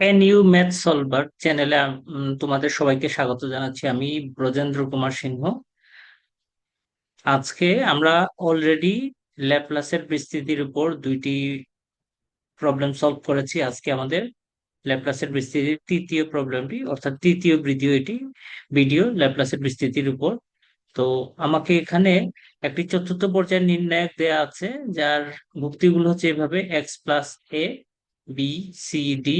NU math solver চ্যানেলে তোমাদের সবাইকে স্বাগত জানাচ্ছি। আমি ব্রজেন্দ্র কুমার সিংহ। আজকে আমরা অলরেডি ল্যাপ্লাসের বিস্তৃতির উপর দুইটি প্রবলেম সলভ করেছি। আজকে আমাদের ল্যাপ্লাসের বিস্তৃতির তৃতীয় প্রবলেমটি অর্থাৎ তৃতীয় ভিডিও এটি ভিডিও ল্যাপ্লাসের বিস্তৃতির উপর। তো আমাকে এখানে একটি চতুর্থ পর্যায়ের নির্ণায়ক দেয়া আছে, যার ভুক্তিগুলো হচ্ছে এভাবে X plus A B C D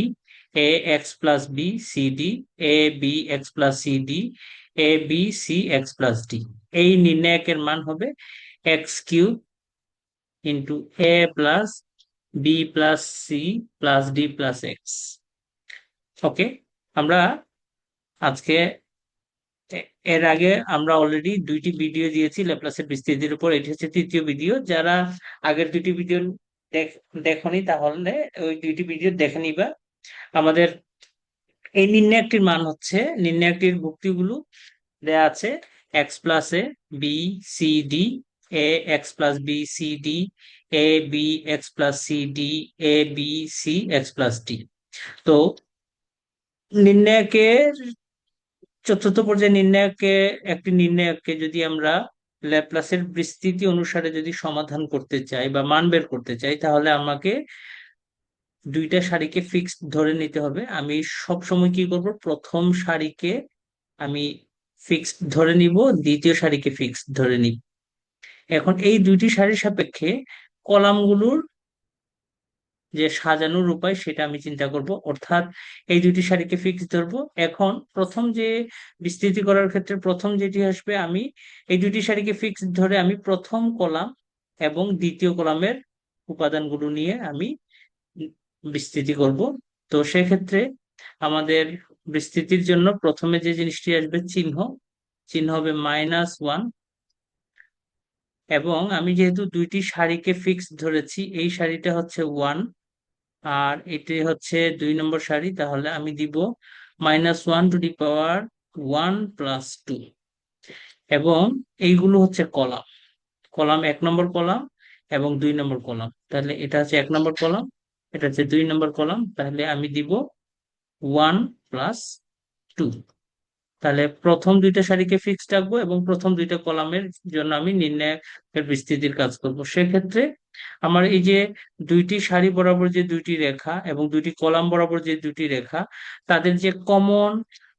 A X plus B C D A B X plus C D A B C X plus D এই নির্ণায়কের মান হবে X cube into A plus B plus C plus D plus X okay আমরা আজকে এর আগে আমরা already দুইটি ভিডিও দিয়েছি ল্যাপ্লাসের বিস্তৃতির উপর। এটি হচ্ছে তৃতীয় ভিডিও যারা আগের দুইটি ভিডিও দেখনি, তাহলে ওই দুইটি ভিডিও দেখে নিবা। আমাদের এই নির্ণায়কটির মান হচ্ছে নির্ণায়কটির ভুক্তিগুলো দেয়া আছে X plus A B C D A X plus B C D A B X plus C D A B C X plus D তো নির্ণায়কের চতুর্থ পর্যায়ে নির্ণায়ককে একটি নির্ণায়ককে যদি আমরা ল্যাপ্লাসের বিস্তৃতি অনুসারে যদি সমাধান করতে চাই বা মান বের করতে চাই, তাহলে আমাকে দুইটা শাড়িকে ফিক্সড ধরে নিতে হবে। আমি সব সময় কি করব? প্রথম শাড়িকে আমি ফিক্সড ধরে নিব, দ্বিতীয় শাড়িকে ফিক্সড ধরে নিব। এখন এই দুইটি শাড়ির সাপেক্ষে কলামগুলোর যে সাজানোর উপায় সেটা আমি চিন্তা করব। অর্থাৎ এই দুইটি শাড়িকে ফিক্স ধরবো। এখন প্রথম যে বিস্তৃতি করার ক্ষেত্রে প্রথম যেটি আসবে, আমি এই দুইটি শাড়িকে ফিক্স ধরে আমি প্রথম কলাম এবং দ্বিতীয় কলামের উপাদানগুলো নিয়ে আমি বিস্তৃতি করব। তো সেক্ষেত্রে আমাদের বিস্তৃতির জন্য প্রথমে যে জিনিসটি আসবে চিহ্ন চিহ্ন হবে মাইনাস ওয়ান এবং আমি যেহেতু দুইটি সারিকে ফিক্স ধরেছি, এই সারিটা হচ্ছে ওয়ান আর এটি হচ্ছে দুই নম্বর সারি, তাহলে আমি দিব minus one to the power one plus two এবং এইগুলো হচ্ছে কলাম। কলাম এক নম্বর কলাম এবং দুই নম্বর কলাম। তাহলে এটা হচ্ছে এক নম্বর কলাম। এটা হচ্ছে দুই নম্বর কলাম, তাহলে আমি দিব ওয়ান প্লাস টু। তাহলে প্রথম দুইটা সারিকে ফিক্সড রাখব এবং প্রথম দুইটা কলামের জন্য আমি নির্ণায়কের বিস্তৃতির কাজ করব। সেক্ষেত্রে আমার এই যে দুইটি সারি বরাবর যে দুইটি রেখা এবং দুইটি কলাম বরাবর যে দুইটি রেখা, তাদের যে কমন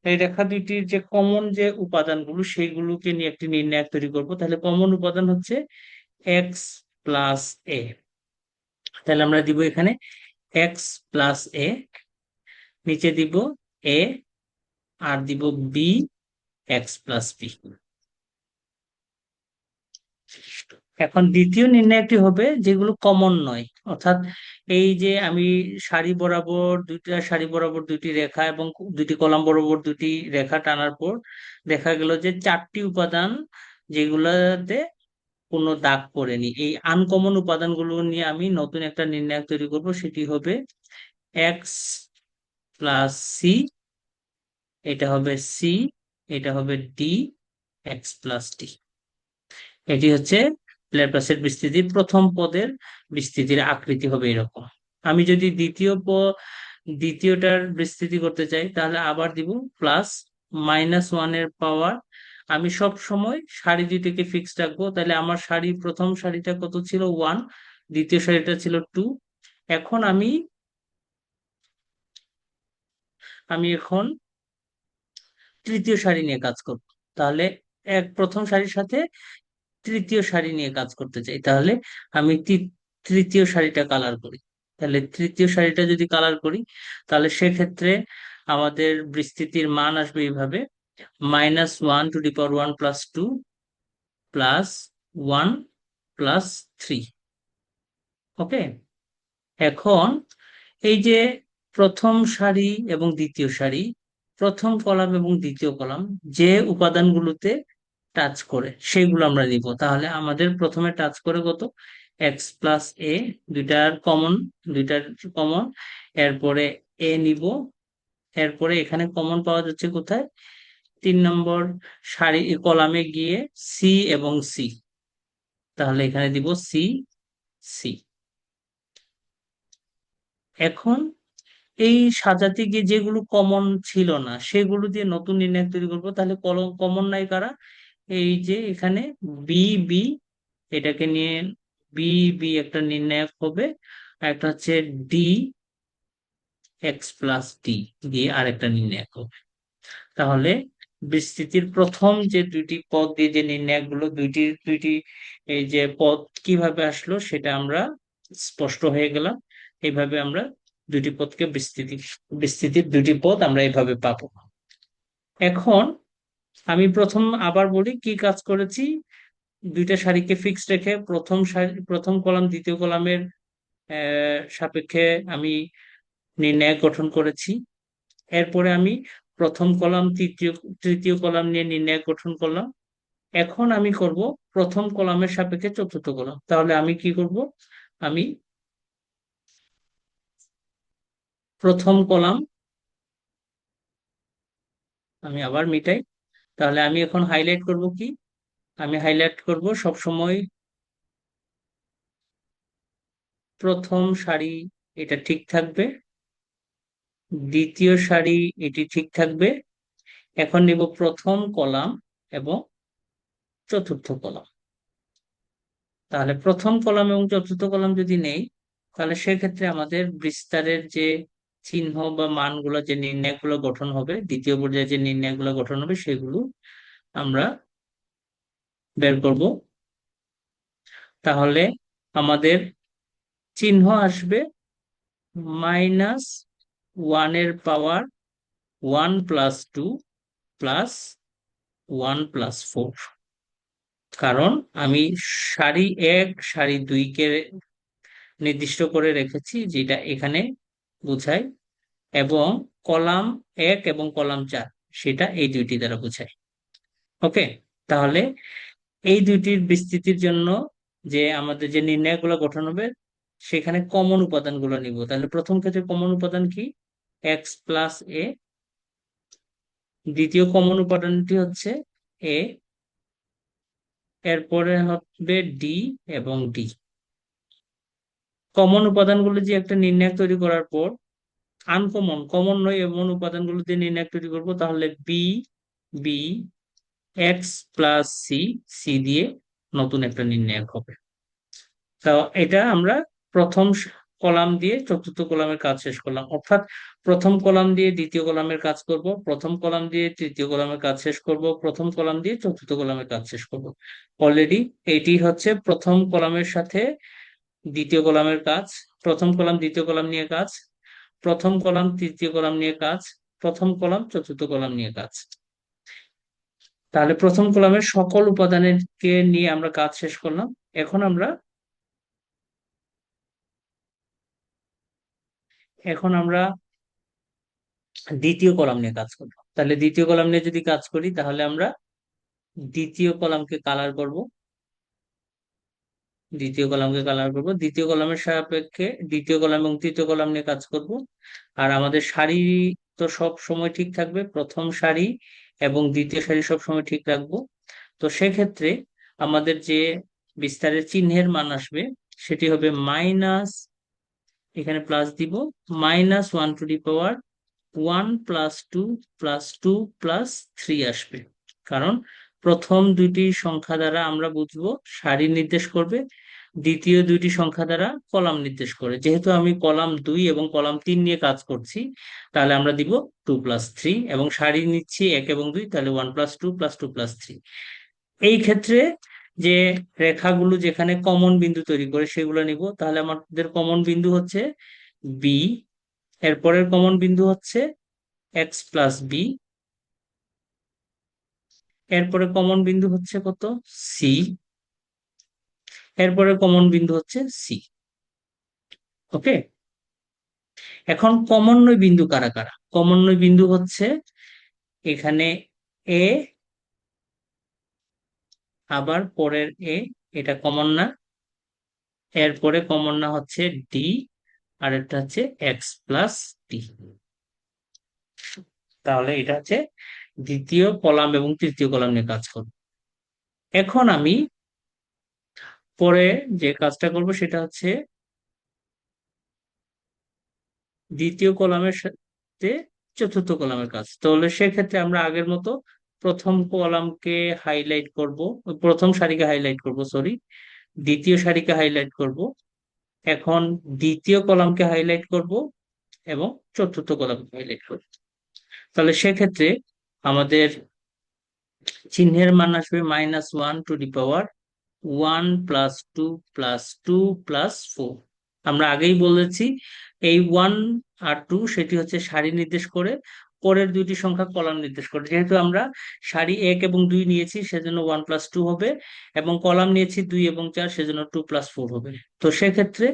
এই রেখা দুইটির যে কমন যে উপাদানগুলো, সেইগুলোকে নিয়ে একটি নির্ণায়ক তৈরি করব। তাহলে কমন উপাদান হচ্ছে এক্স প্লাস এ তাহলে আমরা দিব এখানে এক্স প্লাস এ নিচে দিব এ আর দিব বি এক্স প্লাস বি এখন দ্বিতীয় নির্ণয়টি হবে যেগুলো কমন নয়। অর্থাৎ এই যে আমি সারি বরাবর দুইটা সারি বরাবর দুইটি রেখা এবং দুইটি কলাম বরাবর দুটি রেখা টানার পর দেখা গেল যে চারটি উপাদান যেগুলোতে কোনো দাগ পড়েনি এই আনকমন উপাদানগুলো নিয়ে আমি নতুন একটা নির্ণায়ক তৈরি করব, সেটি হবে এক্স প্লাস সি এটা হবে সি এটা হবে ডি এক্স প্লাস ডি এটি হচ্ছে ল্যাপ্লাসের বিস্তৃতির প্রথম পদের বিস্তৃতির আকৃতি হবে এরকম। আমি যদি দ্বিতীয় প, দ্বিতীয়টার বিস্তৃতি করতে চাই, তাহলে আবার দিব প্লাস মাইনাস ওয়ানের পাওয়ার আমি সব সময় সারি দুইটাকে ফিক্স রাখব। তাহলে আমার সারি প্রথম সারিটা কত ছিল? ওয়ান দ্বিতীয় সারিটা ছিল টু এখন আমি আমি এখন তৃতীয় সারি নিয়ে কাজ করব। তাহলে এক প্রথম সারির সাথে তৃতীয় সারি নিয়ে কাজ করতে চাই। তাহলে আমি তৃতীয় সারিটা কালার করি। তাহলে তৃতীয় সারিটা যদি কালার করি, তাহলে সেক্ষেত্রে আমাদের বিস্তৃতির মান আসবে এইভাবে। Minus one to the power one plus two plus one plus three okay এখন এই যে প্রথম সারি এবং দ্বিতীয় সারি, প্রথম কলাম এবং দ্বিতীয় কলাম যে উপাদানগুলোতে টাচ করে সেগুলো আমরা নিব। তাহলে আমাদের প্রথমে টাচ করে কত? এক্স প্লাস এ দুইটার কমন দুইটার কমন এরপরে এ নিব। এরপরে এখানে কমন পাওয়া যাচ্ছে কোথায়? তিন নম্বর সারি, কলামে গিয়ে সি এবং সি তাহলে এখানে দিব সি সি এখন এই সাজাতে গিয়ে যেগুলো কমন ছিল না, সেগুলো দিয়ে নতুন নির্ণায়ক তৈরি করব। তাহলে কমন নাই কারা? এই যে এখানে বি বি এটাকে নিয়ে বি বি একটা নির্ণায়ক হবে। একটা হচ্ছে ডি এক্স প্লাস ডি দিয়ে আরেকটা নির্ণায়ক হবে। তাহলে বিস্তৃতির প্রথম যে দুইটি পদ দিয়ে যে নির্ণায়কগুলো দুইটি দুইটি এই যে পদ কীভাবে আসলো সেটা আমরা স্পষ্ট হয়ে গেলাম। এইভাবে আমরা দুটি পদকে বিস্তৃতি, বিস্তৃতির দুটি পদ আমরা এইভাবে পাবো। এখন আমি প্রথম আবার বলি কি কাজ করেছি। দুইটা সারিকে ফিক্স রেখে প্রথম প্রথম কলাম, দ্বিতীয় কলামের সাপেক্ষে আমি নির্ণায়ক গঠন করেছি। এরপরে আমি প্রথম কলাম, তৃতীয় তৃতীয় কলাম নিয়ে নির্ণয় গঠন করলাম। এখন আমি করব প্রথম কলামের সাপেক্ষে চতুর্থ কলাম। তাহলে আমি কি করব? আমি প্রথম কলাম, আমি আবার মিটাই। তাহলে আমি এখন হাইলাইট করব কি? আমি হাইলাইট করব সবসময় প্রথম সারি, এটা ঠিক থাকবে। দ্বিতীয় সারি এটি ঠিক থাকবে। এখন নিব প্রথম কলাম এবং চতুর্থ কলাম। তাহলে প্রথম কলাম এবং চতুর্থ কলাম যদি নেই, তাহলে সেক্ষেত্রে আমাদের বিস্তারের যে চিহ্ন বা মানগুলো, যে নির্ণয়গুলো গঠন হবে, দ্বিতীয় পর্যায়ে যে নির্ণয়গুলো গঠন হবে, সেগুলো আমরা বের করব। তাহলে আমাদের চিহ্ন আসবে মাইনাস ওয়ানের power one plus two plus one plus four কারণ আমি সারি এক, সারি দুইকে নির্দিষ্ট করে রেখেছি, যেটা এখানে বুঝায়, এবং কলাম এক এবং কলাম চার, সেটা এই দুইটি দ্বারা বুঝায়। ওকে, তাহলে এই দুইটির বিস্তৃতির জন্য যে আমাদের যে নির্ণয়গুলো গঠন হবে, সেখানে কমন উপাদানগুলো নিব। তাহলে প্রথম ক্ষেত্রে কমন উপাদান কি? এক্স প্লাস এ দ্বিতীয় কমন উপাদানটি হচ্ছে এ এরপরে হবে ডি এবং ডি কমন উপাদানগুলো যে একটা নির্ণায়ক তৈরি করার পর আনকমন কমন নয়, এমন উপাদানগুলো দিয়ে নির্ণায়ক তৈরি করব, তাহলে B B X plus C C দিয়ে নতুন একটা নির্ণায়ক হবে। তো এটা আমরা প্রথম কলাম দিয়ে চতুর্থ কলামের কাজ শেষ করলাম। অর্থাৎ প্রথম কলাম দিয়ে দ্বিতীয় কলামের কাজ করব, প্রথম কলাম দিয়ে তৃতীয় কলামের কাজ শেষ করব, প্রথম কলাম দিয়ে চতুর্থ কলামের কাজ শেষ করব। অলরেডি এটি হচ্ছে প্রথম কলামের সাথে দ্বিতীয় কলামের কাজ, প্রথম কলাম দ্বিতীয় কলাম নিয়ে কাজ, প্রথম কলাম তৃতীয় কলাম নিয়ে কাজ, প্রথম কলাম চতুর্থ কলাম নিয়ে কাজ। তাহলে প্রথম কলামের সকল উপাদানের কে নিয়ে আমরা কাজ শেষ করলাম। এখন আমরা এখন আমরা দ্বিতীয় কলাম নিয়ে কাজ করব। তাহলে দ্বিতীয় কলাম নিয়ে যদি কাজ করি, তাহলে আমরা দ্বিতীয় কলামকে কালার করব। দ্বিতীয় কলামকে কালার করব। দ্বিতীয় কলামের সাপেক্ষে দ্বিতীয় কলাম এবং তৃতীয় কলাম নিয়ে কাজ করব। আর আমাদের সারি তো সব সময় ঠিক থাকবে। প্রথম সারি এবং দ্বিতীয় সারি সব সময় ঠিক রাখব। তো সেক্ষেত্রে আমাদের যে বিস্তারের চিহ্নের মান আসবে, সেটি হবে মাইনাস এখানে প্লাস দিব minus one to the power one plus two plus two plus three আসবে। কারণ প্রথম দুইটি সংখ্যা দ্বারা আমরা বুঝব সারি নির্দেশ করবে, দ্বিতীয় দুইটি সংখ্যা দ্বারা কলাম নির্দেশ করে। যেহেতু আমি কলাম দুই এবং কলাম তিন নিয়ে কাজ করছি, তাহলে আমরা দিব টু প্লাস থ্রি এবং সারি নিচ্ছি এক এবং দুই, তাহলে one plus two plus two plus three এই ক্ষেত্রে যে রেখাগুলো যেখানে কমন বিন্দু তৈরি করে সেগুলো নিব, তাহলে আমাদের কমন বিন্দু হচ্ছে বি এরপরের কমন বিন্দু হচ্ছে এক্স প্লাস বি এরপরে কমন বিন্দু হচ্ছে কত? সি এরপরে কমন বিন্দু হচ্ছে সি ওকে এখন কমন্বয় বিন্দু কারা কারা? কমন্বয় বিন্দু হচ্ছে এখানে এ আবার পরের এ, এটা কমন না। এরপরে কমন না হচ্ছে ডি আর এটা হচ্ছে এক্স প্লাস ডি তাহলে এটা হচ্ছে দ্বিতীয় কলাম এবং তৃতীয় কলাম নিয়ে কাজ করব। এখন আমি পরে যে কাজটা করব সেটা হচ্ছে দ্বিতীয় কলামের সাথে চতুর্থ কলামের কাজ। তাহলে সেক্ষেত্রে আমরা আগের মতো প্রথম কলামকে হাইলাইট করব, প্রথম সারিকে হাইলাইট করব সরি দ্বিতীয় সারিকে হাইলাইট করব, এখন দ্বিতীয় কলামকে হাইলাইট করব এবং চতুর্থ কলামকে হাইলাইট করব। তাহলে সেক্ষেত্রে আমাদের চিহ্নের মান আসবে minus one to the power one plus two plus two plus four আমরা আগেই বলেছি, এই ওয়ান আর টু সেটি হচ্ছে সারি নির্দেশ করে পরের দুইটি সংখ্যা কলাম নির্দেশ করে। যেহেতু আমরা সারি এক এবং দুই নিয়েছি, সেজন্য ওয়ান প্লাস টু হবে এবং কলাম নিয়েছি দুই এবং চার, সেজন্য টু প্লাস ফোর হবে। তো সেক্ষেত্রে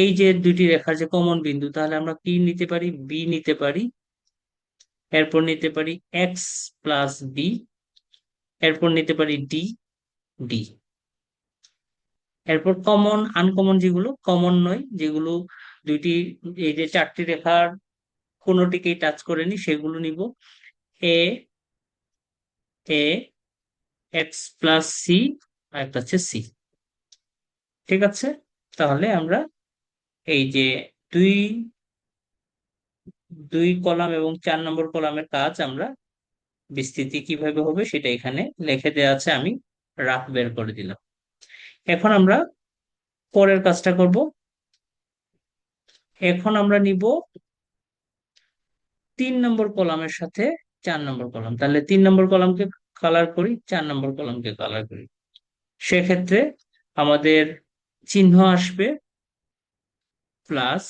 এই যে দুইটি রেখার যে কমন বিন্দু, তাহলে আমরা কি নিতে পারি? বি নিতে পারি। এরপর নিতে পারি এক্স প্লাস বি এরপর নিতে পারি ডি ডি এরপর কমন আনকমন যেগুলো কমন নয়, যেগুলো দুইটি, এই যে চারটি রেখার কোনোটিকেই টাচ করেনি সেগুলো নিব। এ এক্স প্লাস সি আর একটা হচ্ছে সি ঠিক আছে? তাহলে আমরা এই যে দুই দুই কলাম এবং চার নম্বর কলামের কাজ আমরা বিস্তৃতি কীভাবে হবে সেটা এখানে লিখে দেওয়া আছে, আমি রাফ বের করে দিলাম। এখন আমরা পরের কাজটা করব। এখন আমরা নিব তিন নম্বর কলামের সাথে চার নম্বর কলাম। তাহলে তিন নম্বর কলামকে কালার করি, চার নম্বর কলামকে কালার করি। সেক্ষেত্রে আমাদের চিহ্ন আসবে plus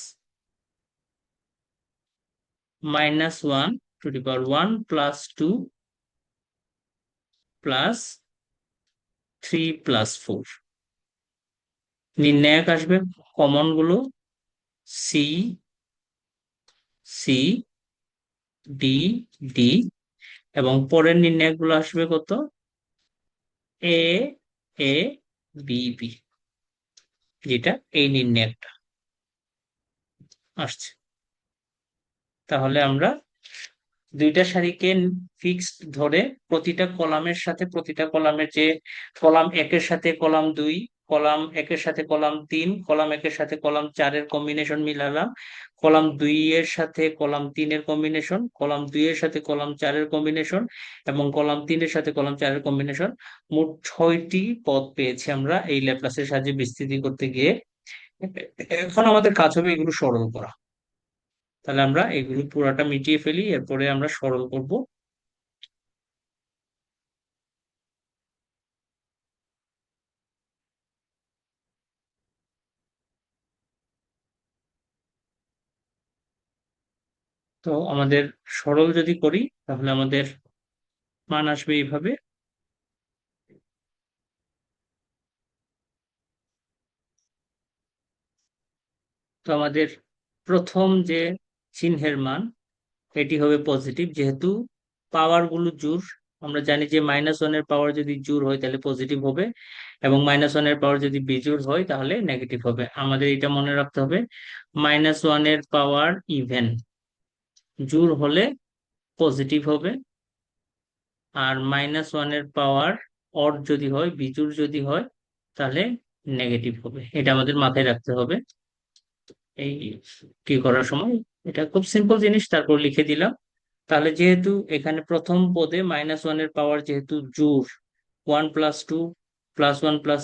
minus one to the power one plus two plus three plus four নির্ণায়ক আসবে কমনগুলো সি সি ডি ডি এবং পরের নির্ণায়কগুলো আসবে কত? এ এ বি বি যেটা এই নির্ণায়কটা আসছে। তাহলে আমরা দুইটা সারিকে ফিক্সড ধরে প্রতিটা কলামের সাথে প্রতিটা কলামের যে কলাম একের সাথে কলাম দুই কলাম একের সাথে কলাম তিন, কলাম একের সাথে কলাম চারের কম্বিনেশন মিলালাম। কলাম দুই এর সাথে কলাম তিনের কম্বিনেশন কলাম দুই এর সাথে কলাম চারের কম্বিনেশন এবং কলাম তিনের সাথে কলাম চারের কম্বিনেশন মোট ছয়টি পদ পেয়েছি আমরা এই ল্যাপ্লাসের সাহায্যে বিস্তৃতি করতে গিয়ে। এখন আমাদের কাজ হবে এগুলো সরল করা। তাহলে আমরা এগুলো পুরাটা মিটিয়ে ফেলি, এরপরে আমরা সরল করব। তো আমাদের সরল যদি করি, তাহলে আমাদের মান আসবে এইভাবে। তো আমাদের প্রথম যে চিহ্নের মান, এটি হবে পজিটিভ যেহেতু পাওয়ারগুলো জোর আমরা জানি যে মাইনাস ওয়ানের পাওয়ার যদি জোর হয়, তাহলে পজিটিভ হবে। এবং মাইনাস ওয়ানের পাওয়ার যদি বিজোর হয়, তাহলে নেগেটিভ হবে। আমাদের এটা মনে রাখতে হবে মাইনাস ওয়ানের পাওয়ার ইভেন জোর হলে পজিটিভ হবে। আর মাইনাস ওয়ানের পাওয়ার অর যদি হয় বিজুর যদি হয়, তাহলে নেগেটিভ হবে। এটা আমাদের মাথায় রাখতে হবে। এই কি করার সময়? এটা খুব সিম্পল জিনিস, তারপর লিখে দিলাম। তাহলে যেহেতু এখানে প্রথম পদে মাইনাস ওয়ানের পাওয়ার যেহেতু জোর one plus two plus one plus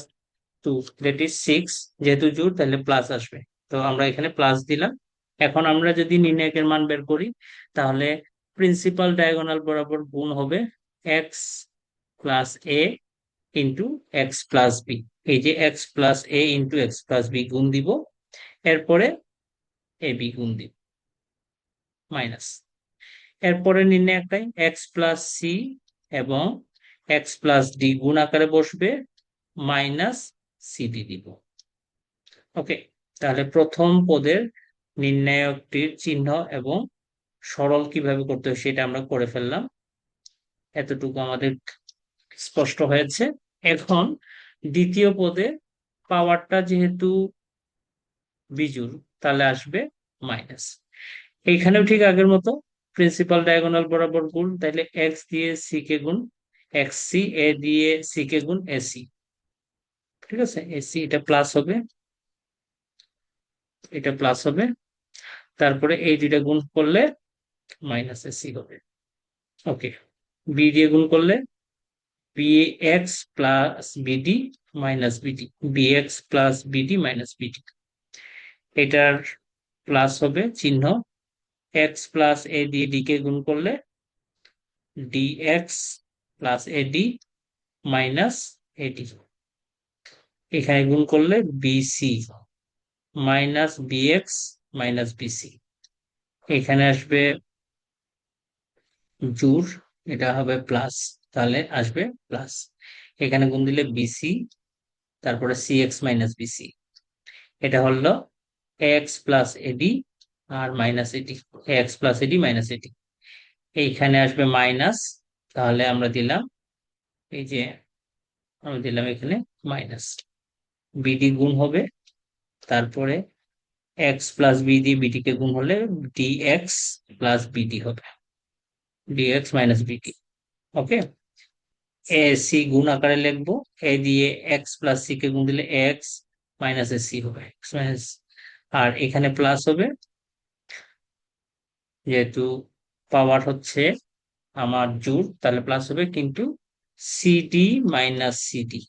two that is six যেহেতু জোর, তাহলে প্লাস আসবে। তো আমরা এখানে প্লাস দিলাম। এখন আমরা যদি নির্ণায়কের মান বের করি, তাহলে প্রিন্সিপাল ডায়াগোনাল বরাবর গুণ হবে X plus A into X plus B এই যে X plus A into X plus B গুণ দিব, এরপরে এ বি গুণ দিব মাইনাস এরপরে নির্ণয় একটাই এক্স প্লাস সি এবং এক্স প্লাস ডি গুণ আকারে বসবে মাইনাস সিডি দিব। ওকে তাহলে প্রথম পদের নির্ণায়কটির চিহ্ন এবং সরল কীভাবে করতে হয় সেটা আমরা করে ফেললাম। এতটুকু আমাদের স্পষ্ট হয়েছে। এখন দ্বিতীয় পদে পাওয়ারটা যেহেতু বিজুর তাহলে আসবে মাইনাস। এইখানেও ঠিক আগের মতো প্রিন্সিপাল ডায়াগোনাল বরাবর গুণ তাহলে এক্স দিয়ে সি কে গুণ এক্স সি, এ দিয়ে সি কে গুণ এসি ঠিক আছে? এসি এটা প্লাস হবে। এটা প্লাস হবে। তারপরে এই দুইটা গুণ করলে মাইনাস এসি হবে। ওকে বি দিয়ে গুণ করলে B X plus BD minus BD B X plus BD minus BD এটার প্লাস হবে চিহ্ন এক্স প্লাস এ দিয়ে ডি কে গুণ করলে D X plus AD minus AD এখানে গুণ করলে BC minus BX minus BC এখানে আসবে জুর, এটা হবে প্লাস তাহলে আসবে প্লাস এখানে গুণ দিলে বিসি তারপরে সি এক্স মাইনাস বিসি এটা হলো এক্স প্লাস এডি আর minus AD X plus AD minus AD এইখানে আসবে মাইনাস তাহলে আমরা দিলাম, এই যে আমরা দিলাম এখানে মাইনাস বিডি গুণ হবে, তারপরে এক্স প্লাস বি দিয়ে বিডি কে গুণ হলে ডি এক্স প্লাস বিডি হবে। D X minus BT okay A C গুণ আকারে লিখব। এ দিয়ে এক্স প্লাস সি কে গুণ দিলে এক্স মাইনাস এ সি হবে। এক্স মাইনাস আর এখানে প্লাস হবে। যেহেতু পাওয়ার হচ্ছে আমার জোর তাহলে প্লাস হবে কিন্তু সিডি মাইনাস সিডি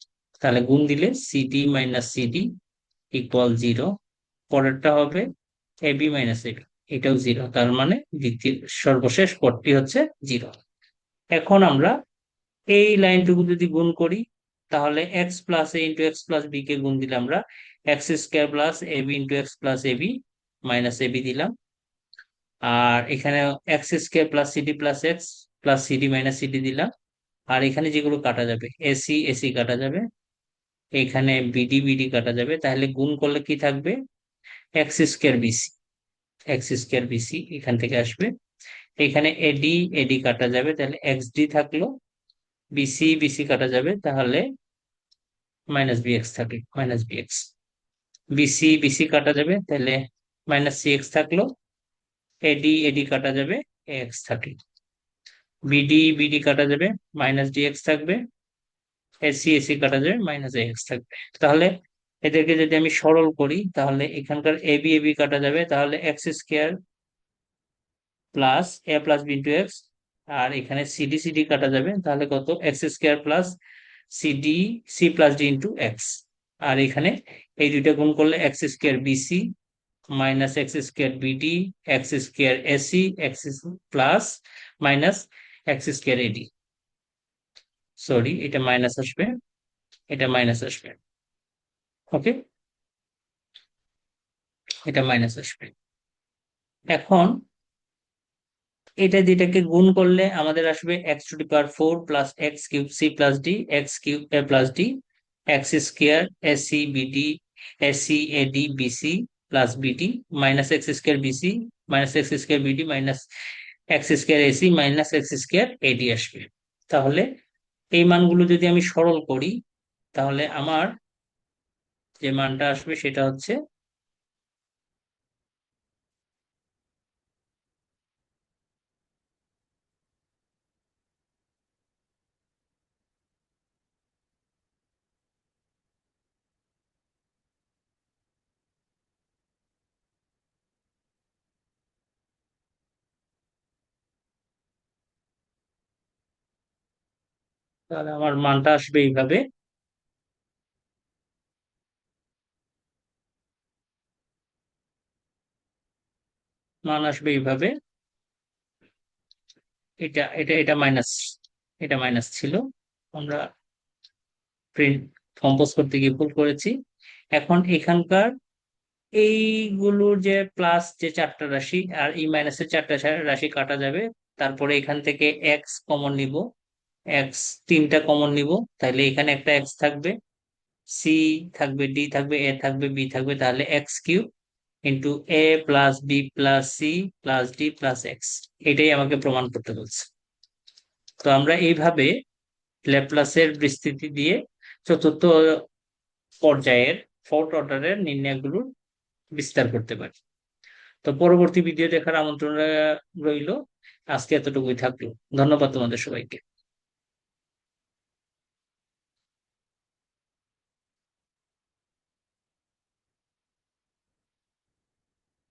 তাহলে গুণ দিলে CD minus CD equal zero পরেরটা হবে এবি মাইনাস এবি এটাও জিরো তার মানে দ্বিতীয় সর্বশেষ পদটি হচ্ছে জিরো এখন আমরা এই লাইনটুকু যদি গুণ করি, তাহলে X plus A into X plus B কে গুণ দিলে আমরা X square plus AB into X plus A AB minus AB দিলাম। আর এখানে X square plus CD plus X plus CD minus CD দিলাম। আর এখানে যেগুলো কাটা যাবে এসি এসি কাটা যাবে। এখানে বিডি বিডি কাটা যাবে। তাহলে গুণ করলে কি থাকবে? X square BC x square BC এখান থেকে আসবে। এখানে এডি এডি কাটা যাবে, তাহলে এক্স ডি থাকল বিসি বিসি কাটা যাবে, তাহলে মাইনাস বিএক্স থাকে মাইনাস বিএক্স বিসি বিসি কাটা যাবে, তাহলে মাইনাস সি এক্স থাকল এডি এডি কাটা যাবে এক্স থাকে। বিডি বিডি কাটা যাবে মাইনাস ডিএক্স থাকবে এসি এসি কাটা যাবে মাইনাস এক্স থাকবে। তাহলে এদেরকে যদি আমি সরল করি, তাহলে এখানকার এ বি এ বি কাটা যাবে। তাহলে X square plus A plus B into X আর এখানে সিডি সিডি কাটা যাবে। তাহলে কত? X square plus CD C plus D into X আর এখানে এই দুইটা গুণ করলে X square BC minus X square BD X square AC X plus minus X square AD sorry এটা মাইনাস আসবে। এটা মাইনাস আসবে। ওকে? এটা মাইনাস আসবে। এখন এটা যেটাকে গুণ করলে আমাদের আসবে X to the power four plus X cube C plus D X cube A plus D X square AC BD AC AD BC plus BD minus X square BC minus X square BD minus X square AC minus X square AD আসবে। তাহলে এই মানগুলো যদি আমি সরল করি, তাহলে আমার যে মানটা আসবে সেটা হচ্ছে তাহলে আমার মানটা আসবে এইভাবে। মান আসবে এইভাবে। এটা এটা এটা মাইনাস এটা মাইনাস ছিল। আমরা প্রিন্ট কম্পোজ করতে গিয়ে ভুল করেছি। এখন এখানকার এইগুলোর যে প্লাস যে চারটা রাশি, আর এই মাইনাসের চারটা রাশি কাটা যাবে। তারপরে এখান থেকে এক্স কমন নিব। এক্স তিনটা কমন নিব। তাহলে এখানে একটা এক্স থাকবে। সি থাকবে ডি থাকবে এ থাকবে বি থাকবে। তাহলে X cube into A plus B plus C plus D plus X এটাই আমাকে প্রমাণ করতে বলছে। তো আমরা এইভাবে ল্যাপ্লাসের বিস্তৃতি দিয়ে চতুর্থ পর্যায়ের ফোর্থ অর্ডারের নির্ণয়গুলোর বিস্তার করতে পারি। তো পরবর্তী ভিডিও দেখার আমন্ত্রণ রইল। আজকে এতটুকুই থাকল। ধন্যবাদ তোমাদের সবাইকে।